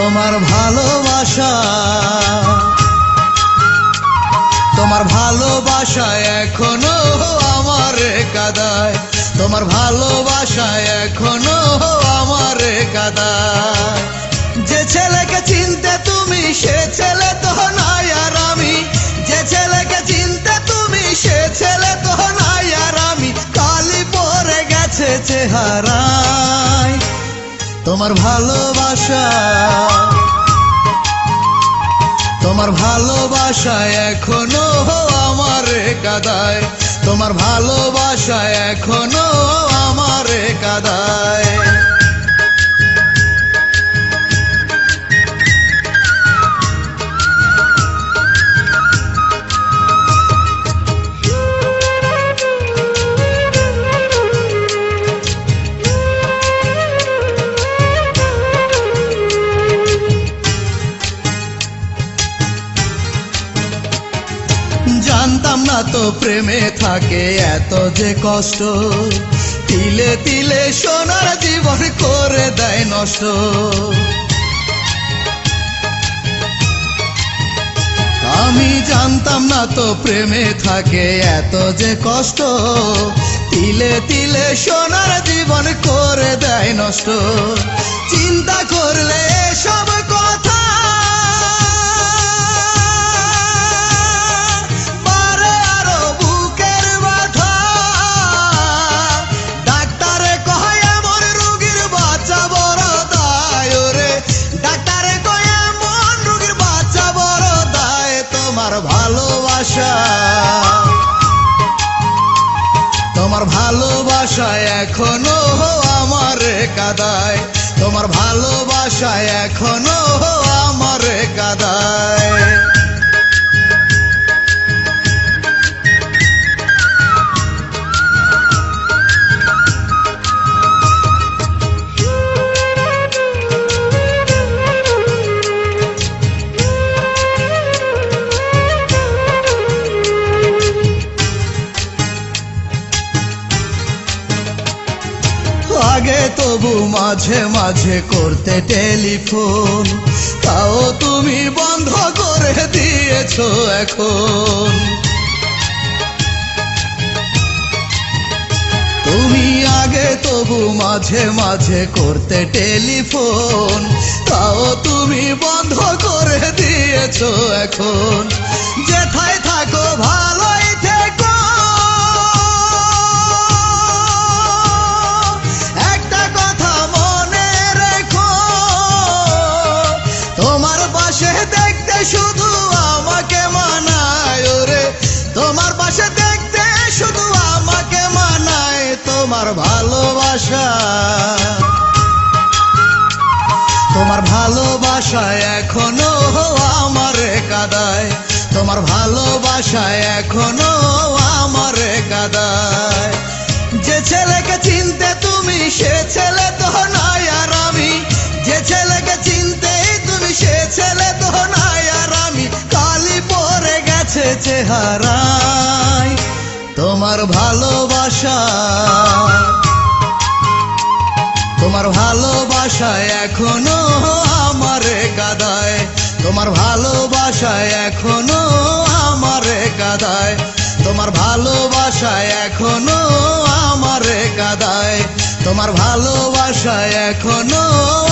তোমার ভালোবাসা। তোমার ভালোবাসা এখনও আমার কাদায়। তোমার ভালোবাসা এখনও আমার কাদায়। যে ছেলেকে চিনতে তুমি, সে ছেলে তো নাই আর আমি। যে ছেলেকে চিনতে তুমি, সে ছেলে তো নাই আর আমি। কালি পরে গেছে চেহারায় তোমার ভালোবাসা তোমার ভালোবাসা এখনও আমার কাদায় তোমার ভালোবাসা এখনও আমার কাদায়। তো প্রেমে থাকে, এত যে কষ্ট। তিলে তিলে সোনার জীবন করে দেয় নষ্ট। আমি জানতাম না তো প্রেমে থাকে, এত যে কষ্ট। তিলে তিলে সোনার জীবন করে দেয় নষ্ট। চিন্তা করলে সব ভালোবাসা। তোমার ভালোবাসা এখনও আমার কাদায়। তোমার ভালোবাসা এখনও আগে তবু মাঝে মাঝে করতে টেলিফোন। তাও তুমি বন্ধ করে দিয়েছ এখন। তুমি আগে তবু মাঝে মাঝে করতে টেলিফোন। তাও তুমি বন্ধ করে দিয়েছ এখন। যেথায় থাকো ভালোই তোমার ভালোবাসা এখনও আমার কাদায়। তোমার ভালোবাসা এখনও আমার কাদায়। যে ছেলেকে চিনতে তুমি, সে ছেলে তো নাই আর আমি। যে ছেলেকে চিনতে তুমি, সে ছেলে তো নাই আর আমি। কালি পরে গেছে চেহারায়। তোমার ভালোবাসা তোমার ভালোবাসায় এখনও আমার কাদায় তোমার ভালোবাসায় এখনও আমার কাদায় তোমার ভালোবাসায় এখনও আমার কাদায় তোমার ভালোবাসায় এখনও